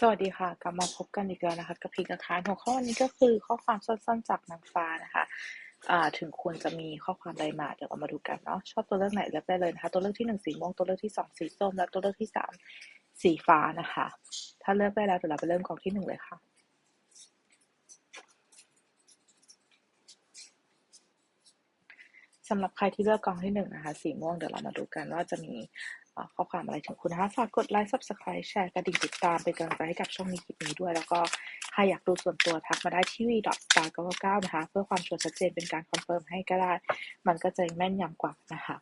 สวัสดีค่ะ กลับมาพบกันอีกแล้วนะคะ กับพีกคารหัวข้อวันนี้ก็คือข้อความสั้นๆจากนางฟ้านะคะถึงควรจะมีข้อความใดมาเดี๋ยวเรามาดูกันเนาะชอบตัวเลือกไหนเลือกได้เลยนะคะ ตัวเลือกที่หนึ่งสีม่วงตัวเลือกที่สองสีส้มและตัวเลือกที่สามสีฟ้านะคะ ถ้าเลือกได้แล้วเดี๋ยวเราไปเริ่มกองที่หนึ่งเลยค่ะสำหรับใครที่เลือกกองที่หนึ่งนะคะ สีม่วงเดี๋ยวเรามาดูกันว่าจะมี ข้อความอะไรถึงคุณนะคะฝากกดไลค์ subscribe แชร์กระดิ่งติดตามเป็นกำลังใจให้กับช่องนี้คลิปนี้ด้วย แล้วก็ใครอยากดูส่วนตัวทักมาได้ที่ v s t a r 9 9นะคะ เพื่อความชัวร์ชัดเจนเป็นการคอนเฟิร์มให้ก็ได้ มันก็จะแม่นยำกว่านะคะ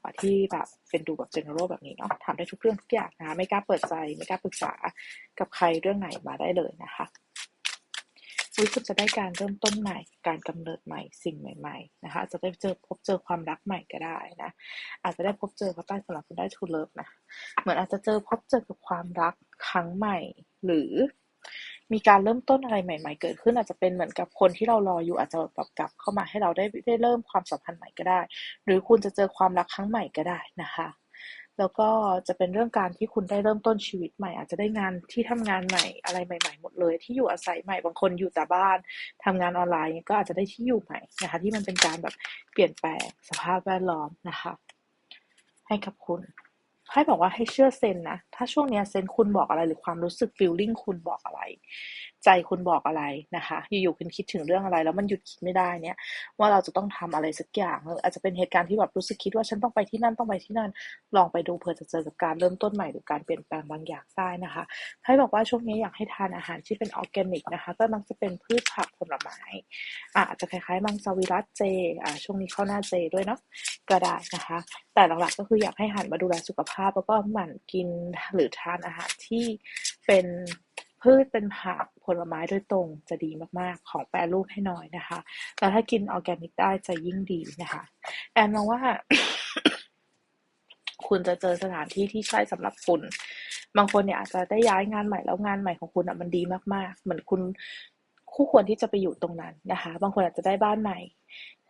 กว่าที่แบบเป็นดูแบบ general แบบนี้เนาะถามได้ทุกเรื่องทุกอย่างนะคะไม่กล้าเปิดใจ ไม่กล้าปรึกษากับใครเรื่องไหนมาได้เลยนะคะ วิคุณจะได้การเริ่มต้นใหม่ การกำเนิดใหม่ สิ่งใหม่ๆนะคะจะได้เจอพบเจอความรักใหม่ก็ได้นะ อาจจะได้พบเจอพระใต้สำหรับคุณได้ทูเลิฟนะ เหมือนอาจจะเจอพบเจอกับความรักครั้งใหม่ หรือมีการเริ่มต้นอะไรใหม่ ๆ เกิดขึ้นอาจจะเป็นเหมือนกับคนที่เรารออยู่อาจจะแบบกลับเข้ามาให้เราได้ได้เริ่มความสัมพันธ์ใหม่ก็ได้ หรือคุณจะเจอความรักครั้งใหม่ก็ได้นะคะ แล้วก็จะเป็นเรื่องการที่คุณได้เริ่มต้นชีวิตใหม่ อาจจะได้งานที่ทำงานใหม่อะไรใหม่ ๆ หมดเลย ที่อยู่อาศัยใหม่บางคนอยู่แต่บ้านทำงานออนไลน์ก็อาจจะได้ที่อยู่ใหม่นะคะที่มันเป็นการแบบเปลี่ยนแปลงสภาพแวดล้อมนะคะ ให้กับคุณ ให้บอกว่าให้เชื่อเซนนะ ถ้าช่วงนี้เซนคุณบอกอะไรหรือความรู้สึกฟีลลิ่งคุณบอกอะไร ใจคุณบอกอะไรนะคะ อยู่ๆคุณคิดถึงเรื่องอะไร แล้วมันหยุดคิดไม่ได้เนี่ย ว่าเราจะต้องทำอะไรสักอย่างอาจจะเป็นเหตุการณ์ที่แบบรู้สึกคิดว่าฉันต้องไปที่นั่นต้องไปที่นั่น ลองไปดูเผื่อจะเจอกับการเริ่มต้นใหม่หรือการเปลี่ยนแปลงบางอย่างได้นะคะ ให้บอกว่าช่วงนี้อยากให้ทานอาหารที่เป็นออร์แกนิกนะคะ ก็มักจะเป็นพืชผักผลไม้อาจจะคล้ายๆมังสวิรัตเจอ่าช่วงนี้เข้าหน้าเจด้วยเนาะก็ได้นะคะ แต่หลักๆก็คืออยากให้หันมาดูแลสุขภาพแล้วก็หมั่นกินหรือทานอาหารที่เป็นพืชเป็นผักผลไม้โดยตรงจะดีมากๆ ของแปรรูปให้น้อยนะคะ แล้วถ้ากินออร์แกนิกได้จะยิ่งดีนะคะ แอนมองว่า คุณจะเจอสถานที่ที่ใช่สำหรับคุณ บางคนเนี่ยอาจจะได้ย้ายงานใหม่แล้วงานใหม่ของคุณอะมันดีมาก ๆ เหมือนคุณคู่ควรที่จะไปอยู่ตรงนั้นนะคะ บางคนอาจจะได้บ้านใหม่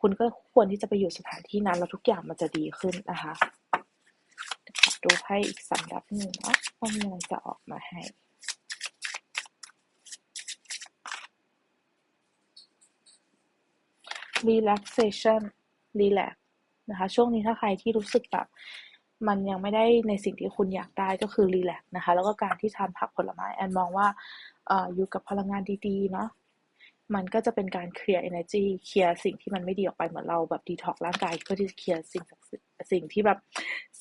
คุณก็ควรที่จะไปอยู่สถานที่นั้นแล้วทุกอย่างมันจะดีขึ้นนะคะ ดูให้อีกสำรับหนึ่งเนะว่ามีอะไรจะออกมาให้ relaxation relax นะคะช่วงนี้ถ้าใครที่รู้สึกแบบมันยังไม่ได้ในสิ่งที่คุณอยากได้ก็คือ relax นะคะ แล้วก็การที่ทานผักผลไม้แอนมองว่าอยู่กับพลังงานดีๆเนาะ มันก็จะเป็นการเคลียร์ energy เคลียร์สิ่งที่มันไม่ดีออกไปเหมือนเราแบบดีท็อกร่างกายเพื่อที่จะเคลียร์สิ่งสิ่งที่แบบ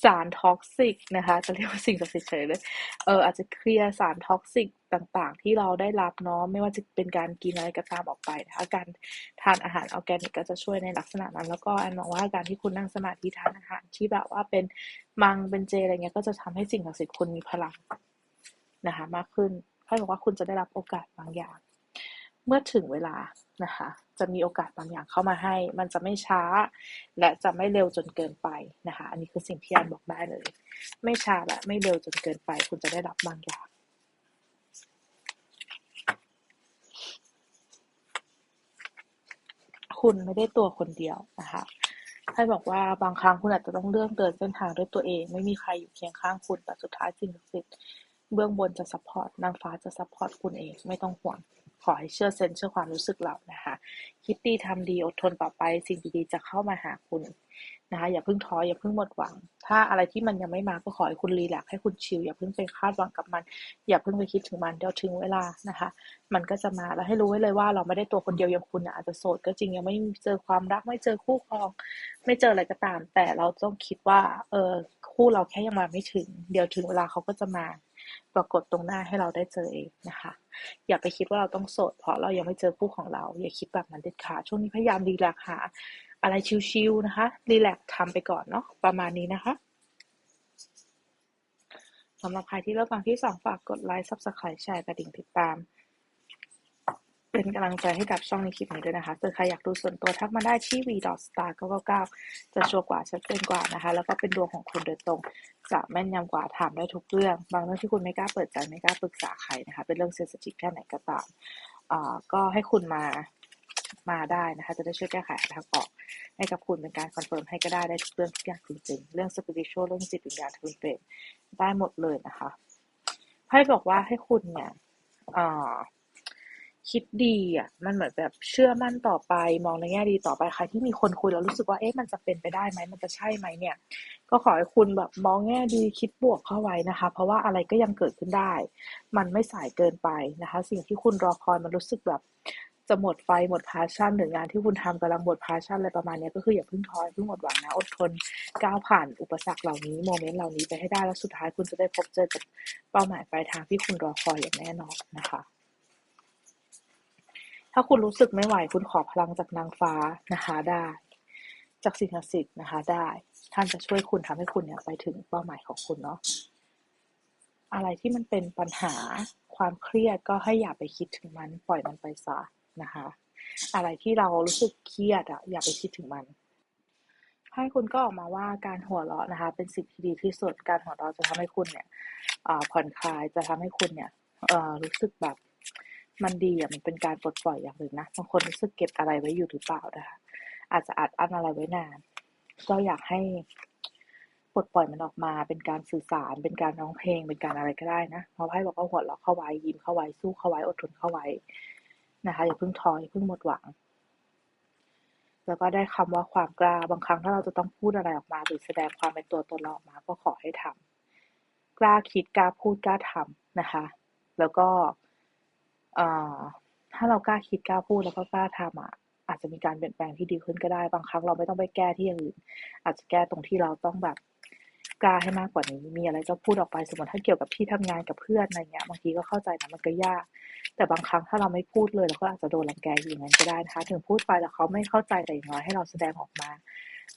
สารท็อกซิกนะคะจะเรียกว่าสิ่งศักดิ์สิทธิ์เฉยเลยเอออาจจะเคลียร์สารท็อกซิกต่างๆ ที่เราได้รับเนาะไม่ว่าจะเป็นการกินอะไรก็ตามออกไปนะคะการทานอาหารออร์แกนิกก็จะช่วยในลักษณะนั้น แล้วก็อันมองว่าการที่คุณนั่งสมาธิทานอาหารที่แบบว่าเป็นมังเป็นเจอะไรเงี้ยก็จะทำให้สิ่งศักดิ์สิทธิ์คุณมีพลังนะคะมากขึ้นเขาบอกว่าคุณจะได้รับโอกาสบางอย่าง เมื่อถึงเวลานะคะ จะมีโอกาสบางอย่างเข้ามาให้ มันจะไม่ช้า และจะไม่เร็วจนเกินไปนะคะ อันนี้คือสิ่งที่อันบอกได้เลย ไม่ช้าและไม่เร็วจนเกินไป คุณจะได้รับบางอย่างคุณไม่ได้ตัวคนเดียวนะคะให้บอกว่าบางครั้งคุณอาจจะต้องเลือกเดินเส้นทางด้วยตัวเอง ไม่มีใครอยู่เคียงข้างคุณแต่สุดท้ายสิ่งศักดิ์สิทธิ์เบื้องบนจะซัพพอร์ตนางฟ้าจะซัพพอร์ตคุณเองไม่ต้องห่วง ขอให้เชื่อเซนเชื่อความรู้สึกเรานะคะ คิดดีทำดีอดทนต่อไป สิ่งดีๆจะเข้ามาหาคุณนะคะอย่าเพิ่งท้ออย่าเพิ่งหมดหวัง ถ้าอะไรที่มันยังไม่มาก็ขอให้คุณรีแลกให้คุณชิลอย่าเพิ่งไปคาดหวังกับมัน อย่าเพิ่งไปคิดถึงมันเดี๋ยวถึงเวลานะคะ มันก็จะมาแล้วให้รู้ไว้เลยว่าเราไม่ได้ตัวคนเดียวอย่างคุณอาจจะโสดก็จริงยังไม่เจอความรักไม่เจอคู่ครอง ไม่เจออะไรก็ตาม แต่เราต้องคิดว่าเออคู่เราแค่ยังมาไม่ถึง เดี๋ยวถึงเวลาเขาก็จะมา ปรากฏตรงหน้าให้เราได้เจอเองนะคะ อย่าไปคิดว่าเราต้องโสด เพราะเรายังไม่เจอคู่ของเรา อย่าคิดแบบนั้นเด็ดขาดช่วงนี้พยายามรีแลกหา อะไรชิวๆนะคะรีแลกทำไปก่อนเนาะประมาณนี้นะคะสำหรับใครที่เลือกฟังที่สองฝากกดไลค์ซับสไครต์แชร์กระดิ่งติดตาม เป็นกำลังใจให้กับช่องในคลิปนี้ด้วยนะคะเกิดใครอยากดูส่วนตัวทักมาได้ที่ v star 999จะชัวร์กว่าชัดเจนกว่านะคะ แล้วก็เป็นดวงของคุณโดยตรง จะแม่นยำกว่าถามได้ทุกเรื่อง บางเรื่องที่คุณไม่กล้าเปิดใจไม่กล้าปรึกษาใครนะคะ เป็นเรื่องเซนซิทีฟแค่ไหนก็ตามอ่าก็ให้คุณมามาได้นะคะ จะได้ช่วยแก้ไขทางออก ให้กับคุณเป็นการคอนเฟิร์มให้ก็ได้ได้ทุกเรื่องทุกอย่างจริงๆ เรื่องสปิริตชัลเรื่องจิตวิญญาณทวินเฟรได้หมดเลยนะคะไพ่บอกว่าให้คุณเนี่ย คิดดีอะ มันเหมือนแบบเชื่อมั่นต่อไป มองในแง่ดีต่อไปใครที่มีคนคุยแล้วรู้สึกว่าเอ๊ะมันจะเป็นไปได้ไหมมันจะใช่ไหมเนี่ย ก็ขอให้คุณแบบมองแง่ดีคิดบวกเข้าไว้นะคะ เพราะว่าอะไรก็ยังเกิดขึ้นได้ มันไม่สายเกินไปนะคะ สิ่งที่คุณรอคอยมันรู้สึกแบบจะหมดไฟหมดพาชั่นหรืองานที่คุณทำกำลังหมดพาชั่นอะไรประมาณนี้ก็คืออย่าเพิ่งท้อเพิ่งหมดหวังนะอดทนก้าวผ่านอุปสรรคเหล่านี้โมเมนต์เหล่านี้ไปให้ได้แล้วสุดท้ายคุณจะได้พบเจอกับเป้าหมายปลายทางที่คุณรอคอยอย่างแน่นอนนะคะ ถ้าคุณรู้สึกไม่ไหวคุณขอพลังจากนางฟ้านะคะได้ จากสิ่งศักดิ์สิทธิ์นะคะได้ ท่านจะช่วยคุณทำให้คุณเนี่ยไปถึงเป้าหมายของคุณเนาะอะไรที่มันเป็นปัญหาความเครียดก็ให้อย่าไปคิดถึงมัน ปล่อยมันไปซะนะคะ อะไรที่เรารู้สึกเครียดอะอย่าไปคิดถึงมันให้คุณก็ออกมาว่าการหัวเราะนะคะ เป็นสิ่งที่ดีที่สุดการหัวเราะจะทำให้คุณเนี่ยผ่อนคลายจะทำให้คุณเนี่ยรู้สึกแบบ มันดีอะมันเป็นการปลดปล่อยอย่างหนึ่งนะบางคนรู้สึกเก็บอะไรไว้อยู่หรือเปล่านะคะอาจจะอัดอั้นอะไรไว้นาน ก็อยากให้ปลดปล่อยมันออกมา เป็นการสื่อสาร เป็นการร้องเพลง เป็นการอะไรก็ได้นะเพราะไพ่บอกว่าหัวเราะเข้าไว้ยิ้มเข้าไว้สู้เข้าไว้อดทนเข้าไว้นะคะอย่าเพิ่งท้ออย่าเพิ่งหมดหวัง แล้วก็ได้คำว่าความกล้าบางครั้งถ้าเราจะต้องพูดอะไรออกมา หรือแสดงความเป็นตัวตนเราออกมา ก็ขอให้ทำกล้าคิดกล้าพูดกล้าทำนะคะ แล้วก็ ถ้าเรากล้าคิดกล้าพูดแล้วก็กล้าทำอะอาจจะมีการเปลี่ยนแปลงที่ดีขึ้นก็ได้บางครั้งเราไม่ต้องไปแก้ที่อย่างอื่น อาจจะแก้ตรงที่เราต้องแบบกล้าให้มากกว่านี้ มีอะไรก็พูดออกไปสมมติถ้าเกี่ยวกับที่ทำงานกับเพื่อนอะไรเงี้ยบางทีก็เข้าใจนะมันก็ยาก แต่บางครั้งถ้าเราไม่พูดเลยเราก็อาจจะโดนรังแกอย่างนั้นก็ได้นะคะ ถึงพูดไปแล้วเขาไม่เข้าใจแต่อย่างน้อยให้เราแสดงออกมา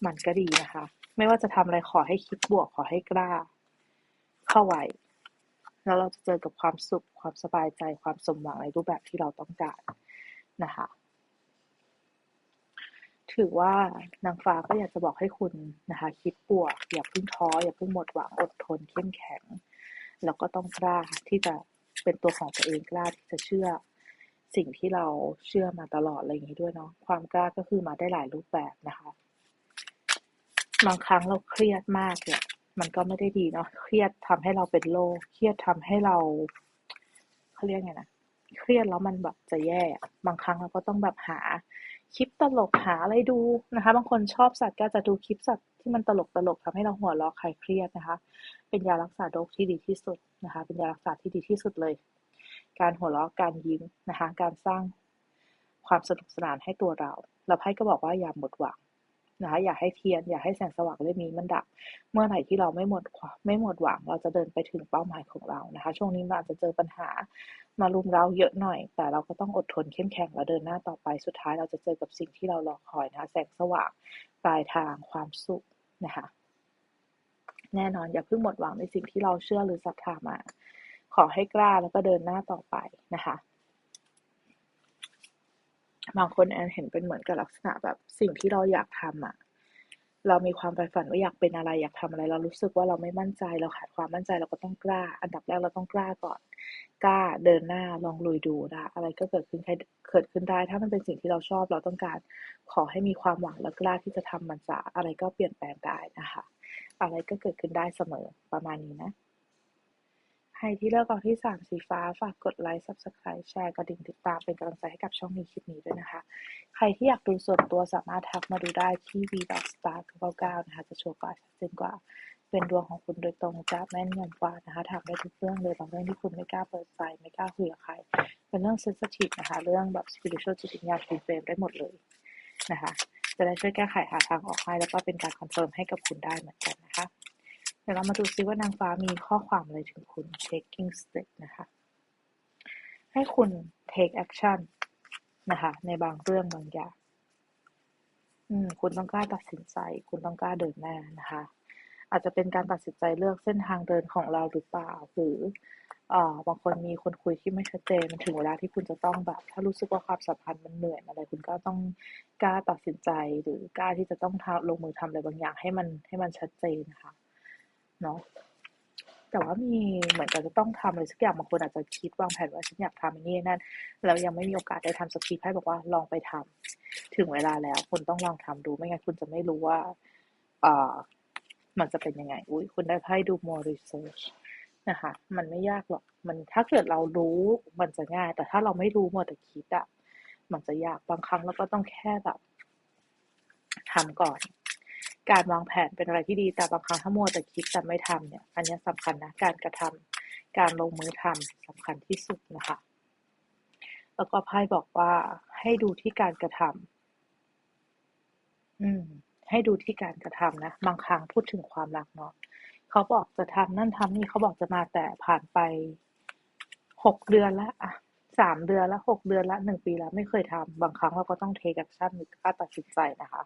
มันก็ดีนะคะ ไม่ว่าจะทำอะไรขอให้คิดบวกขอให้กล้า เข้าไว้ แล้วเราจะเจอกับความสุข ความสบายใจ ความสมหวังในรูปแบบที่เราต้องการนะคะ ถือว่านางฟ้าก็อยากจะบอกให้คุณนะคะ คิดบวก อย่าเพิ่งท้อ อย่าเพิ่งหมดหวัง อดทน เข้มแข็ง แล้วก็ต้องกล้าที่จะเป็นตัวของตัวเองกล้าที่จะเชื่อสิ่งที่เราเชื่อมาตลอดอะไรอย่างนี้ด้วยเนาะ ความกล้าก็คือมาได้หลายรูปแบบนะคะ บางครั้งเราเครียดมากเนี่ย มันก็ไม่ได้ดีเนาะเครียดทำให้เราเป็นโรคเครียดทำให้เราเขาเรียกไงนะเครียดแล้วมันแบบจะแย่ บางครั้งเราก็ต้องแบบหาคลิปตลกหาอะไรดูนะคะ บางคนชอบสัตว์ก็จะดูคลิปสัตว์ที่มันตลกตลกทำให้เราหัวเราะคลายเครียดนะคะ เป็นยารักษาโรคที่ดีที่สุดนะคะ เป็นยารักษาที่ดีที่สุดเลย การหัวเราะการยิ้มนะคะ การสร้างความสนุกสนานให้ตัวเราแล้วไพ่ก็บอกว่าอย่าหมดหวัง นะคะอย่าให้เทียนอย่าให้แสงสว่างเล่มนี้มันดับ เมื่อไหร่ที่เราไม่หมดไม่หมดหวัง เราจะเดินไปถึงเป้าหมายของเรานะคะ ช่วงนี้มันอาจจะเจอปัญหามารุมเราเยอะหน่อย แต่เราก็ต้องอดทนเข้มแข็งและเดินหน้าต่อไปสุดท้ายเราจะเจอกับสิ่งที่เรารอคอยนะคะแสงสว่างปลายทางความสุขนะคะ แน่นอนอย่าเพิ่งหมดหวังในสิ่งที่เราเชื่อหรือศรัทธามา ขอให้กล้าแล้วก็เดินหน้าต่อไปนะคะ บางคนแอนเห็นเป็นเหมือนกับลักษณะแบบสิ่งที่เราอยากทำอะ เรามีความใฝ่ฝันว่าอยากเป็นอะไรอยากทำอะไร เรารู้สึกว่าเราไม่มั่นใจเราขาดความมั่นใจเราก็ต้องกล้า อันดับแรกเราต้องกล้าก่อน กล้าเดินหน้าลองลุยดูนะอะไรก็เกิดขึ้นเกิดขึ้นได้ ถ้ามันเป็นสิ่งที่เราชอบเราต้องการขอให้มีความหวังและกล้าที่จะทำมันจะอะไรก็เปลี่ยนแปลงได้นะคะ อะไรก็เกิดขึ้นได้เสมอประมาณนี้นะ ใครที่เลือกกองที่สามสีฟ้าฝากกดไลค์ subscribe แชร์กระดิ่งติดตามเป็นกำลังใจให้กับช่องนี้คลิปนี้ด้วยนะคะ ใครที่อยากดูส่วนตัวสามารถทักมาดูได้ที่ v s t a r 99นะคะ จะโชว์กว่าชัดเจนกว่า เป็นดวงของคุณโดยตรงจ้าแม่นยำกว่านะคะถามได้ทุกเรื่องเลยบางเรื่องที่คุณไม่กล้าเปิดใจไม่กล้าคุยกับใคร เป็นเรื่อง sensitive นะคะ เรื่องแบบ spiritual จิตวิญญาณคุณเฟรมได้หมดเลยนะคะ จะได้ช่วยแก้ไขหาทางออกให้แล้วก็เป็นการคอนเฟิร์มให้กับคุณได้เหมือนกันนะคะ ดี๋ยวเรามาดูซิว่านางฟ้ามีข้อความอะไรถึงคุณ taking step นะคะ ให้คุณ take action นะคะ ในบางเรื่องบางอย่างอืมคุณต้องกล้าตัดสินใจ คุณต้องกล้าเดินหน้านะคะ อาจจะเป็นการตัดสินใจเลือกเส้นทางเดินของเราหรือเปล่า หรืออ่าบางคนมีคนคุยที่ไม่ชัดเจนมันถึงเวลาที่คุณจะต้องแบบ ถ้ารู้สึกว่าความสัมพันธ์มันเหนื่อยอะไร คุณก็ต้องกล้าตัดสินใจ หรือกล้าที่จะต้องลงมือทำอะไรบางอย่างให้มันให้มันชัดเจนนะคะ เนาะแต่ว่ามีเหมือนกับจะต้องทำอะไรสักอย่างบางคนอาจจะคิดวางแผนว่าฉันอยากทำนี่นั่นแล้วยังไม่มีโอกาสได้ทำสักทีให้บอกว่าลองไปทำถึงเวลาแล้วคุณต้องลองทำดูไม่งั้นคุณจะไม่รู้ว่าอ่ามันจะเป็นยังไงอุ้ยคุณได้ไพ่ดู more research นะคะมันไม่ยากหรอกมันถ้าเกิดเรารู้มันจะง่าย แต่ถ้าเราไม่รู้มัวแต่คิดอะมันจะยากบางครั้งเราก็ต้องแค่แบบทำก่อน การวางแผนเป็นอะไรที่ดีแต่บางครั้งถ้ามัวแต่คิดแต่ไม่ทำเนี่ย อันนี้สำคัญนะการกระทำการลงมือทำสำคัญที่สุดนะคะ แล้วก็ไพ่บอกว่าให้ดูที่การกระทำอืม ให้ดูที่การกระทำนะบางครั้งพูดถึงความรักเนาะเขาบอกจะทำนั่นทำนี่เขาบอกจะมาแต่ผ่านไปหกเดือนล้วอะสามเดือนล้วหกเดือนล้วหนึ่งปีแล้วไม่เคยทำบางครั้งเราก็ต้องเทคแอคชั่นหรือกล้าตัดสินใจนะคะ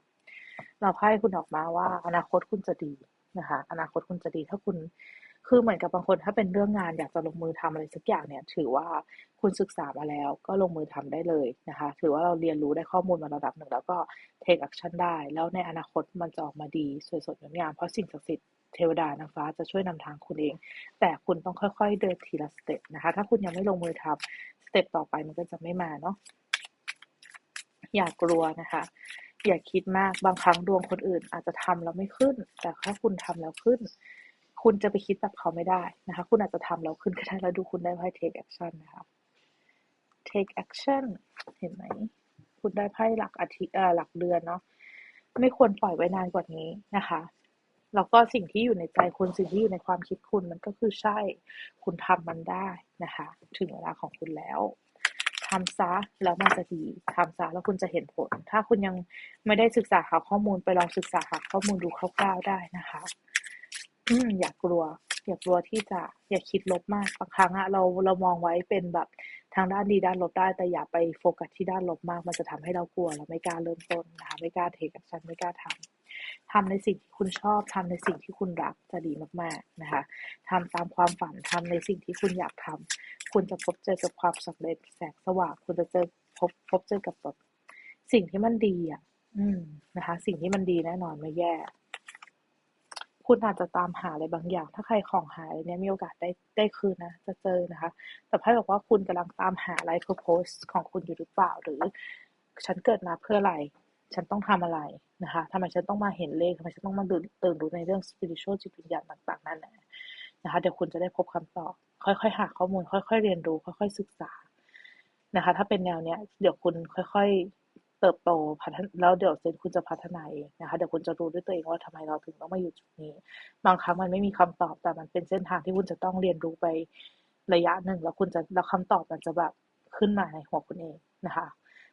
เราไพ่คุณออกมาว่า อนาคตคุณจะดีนะคะ อนาคตคุณจะดีถ้าคุณคือเหมือนกับบางคนถ้าเป็นเรื่องงานอยากจะลงมือทำอะไรสักอย่างเนี่ย ถือว่าคุณศึกษามาแล้วก็ลงมือทำได้เลยนะคะ ถือว่าเราเรียนรู้ได้ข้อมูลมาระดับหนึ่งแล้วก็เทคแอคชั่นได้ แล้วในอนาคตมันจะออกมาดีสวยสดงดงามเพราะสิ่งศักดิ์สิทธิ์เทวดานางฟ้าจะช่วยนำทางคุณเอง แต่คุณต้องค่อยๆเดินทีละสเต็ปนะคะ ถ้าคุณยังไม่ลงมือทำสเต็ปต่อไปมันก็จะไม่มาเนาะอย่ากลัวนะคะ อย่าคิดมากบางครั้งดวงคนอื่นอาจจะทำแล้วไม่ขึ้น แต่ถ้าคุณทำแล้วขึ้น คุณจะไปคิดแบบเขาไม่ได้นะคะ คุณอาจจะทำแล้วขึ้นก็ได้แล้วดูคุณได้ไพ่ take action นะคะ take action เห็นไหม คุณได้ไพ่หลักอาทิตย์หลักเดือนเนาะไม่ควรปล่อยไว้นานกว่านี้นะคะแล้วก็สิ่งที่อยู่ในใจคุณสิ่งที่อยู่ในความคิดคุณมันก็คือใช่ คุณทำมันได้นะคะ ถึงเวลาของคุณแล้ว ทำซะแล้วมันจะดีทำซะแล้วคุณจะเห็นผล ถ้าคุณยังไม่ได้ศึกษาหาข้อมูลไปลองศึกษาหาข้อมูลดูคร่าวๆได้นะคะ อืมอย่ากกลัว อย่ากลัวที่จะอย่าคิดลบมากบางครั้งอะเราเรามองไว้เป็นแบบทางด้านดีด้านลบได้ แต่อย่าไปโฟกัสที่ด้านลบมาก มันจะทำให้เรากลัวเราไม่กล้าเริ่มต้นนะคะไม่กล้าเทคกับฉันไม่กล้าทำ ทำในสิ่งที่คุณชอบทำในสิ่งที่คุณรักจะดีมากๆนะคะทำตามความฝันทำในสิ่งที่คุณอยากทำคุณจะพบเจอกับความสำเร็จแสงสว่าง คุณจะเจอพบพบเจอกับแบบสิ่งที่มันดีอะ อืมนะคะ สิ่งที่มันดีแน่นอนไม่แย่ คุณอาจจะตามหาอะไรบางอย่าง ถ้าใครของหายเนี่ยมีโอกาสได้ได้คืนนะจะเจอนะคะ แต่ไพ่บอกว่าคุณกำลังตามหาอะไรเพอร์โพสของคุณอยู่หรือเปล่าหรือฉันเกิดมาเพื่ออะไร ฉันต้องทำอะไรนะคะทำไมฉันต้องมาเห็นเลขทำไมฉันต้องมาตื่นรู้ในเรื่อง spiritual จิตวิญญาณต่าง ๆ นั่นแหละนะคะเดี๋ยวคุณจะได้พบคำตอบ ค่อยๆ หาข้อมูล ค่อย ๆ เรียนรู้ ค่อย ๆ ศึกษานะคะ ถ้าเป็นแนวเนี้ย เดี๋ยวคุณค่อย ๆ เติบโตพัฒนแล้วเดี๋ยวเซนคุณจะพัฒนาเองนะคะ เดี๋ยวคุณจะรู้ด้วยตัวเองว่าทำไมเราถึงต้องมาอยู่จุดนี้ บางครั้งมันไม่มีคำตอบแต่มันเป็นเส้นทางที่คุณจะต้องเรียนรู้ไประยะหนึ่งแล้วคุณจะแล้วคำตอบมันจะแบบขึ้นมาในหัวคุณเองนะคะ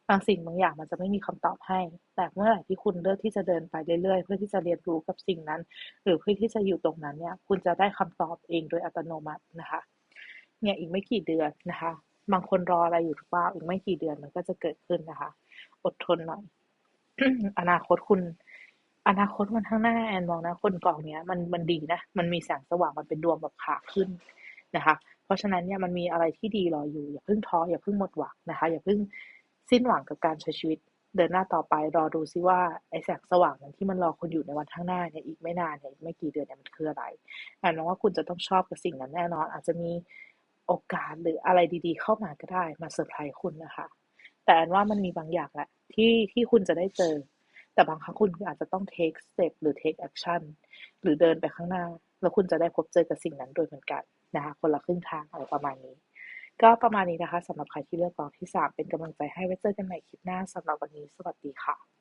บางสิ่งบางอย่างมันจะไม่มีคำตอบให้ แต่เมื่อไหร่ที่คุณเลือกที่จะเดินไปเรื่อยๆ เพื่อที่จะเรียนรู้กับสิ่งนั้น หรือเพื่อที่จะอยู่ตรงนั้นเนี่ย คุณจะได้คำตอบเองโดยอัตโนมัตินะคะ เนี่ยอีกไม่กี่เดือนนะคะ บางคนรออะไรอยู่หรือเปล่าอีกไม่กี่เดือนมันก็จะเกิดขึ้นนะคะ อดทนหน่อย อนาคตคุณ อนาคตมันข้างหน้าแอนมองนะ คนกล่องเนี้ยมันมันดีนะ มันมีแสงสว่างมันเป็นดวงแบบขาขึ้นนะคะ เพราะฉะนั้นเนี่ยมันมีอะไรที่ดีรออยู่ อย่าเพิ่งท้ออย่าเพิ่งหมดหวังนะคะ อย่าเพิ่ง สิ้นหวังกับการใช้ชีวิตเดินหน้าต่อไปรอดูซิว่าไอ้แสงสว่างนั้นที่มันรอคุณอยู่ในวันข้างหน้าเนี่ยอีกไม่นานเนี่ยอีกไม่กี่เดือนเนี่ยมันคืออะไรแอนมองว่าคุณจะต้องชอบกับสิ่งนั้นแน่นอน อาจจะมีโอกาสหรืออะไรดีๆ เข้ามาก็ได้มาเซอร์ไพรส์คุณนะคะ แต่แอนว่ามันมีบางอย่างแหละที่ที่คุณจะได้เจอ แต่บางครั้งคุณอาจจะต้อง take step หรือ take action หรือเดินไปข้างหน้า แล้วคุณจะได้พบเจอกับสิ่งนั้นโดยเหมือนกันนะคะคนละครึ่งทางอะไรประมาณนี้ ก็ประมาณนี้นะคะสำหรับใครที่เลือกกองที่ 3 เป็นกำลังใจให้ไว้เจอกันใหม่คลิปหน้าสำหรับวันนี้ สวัสดีค่ะ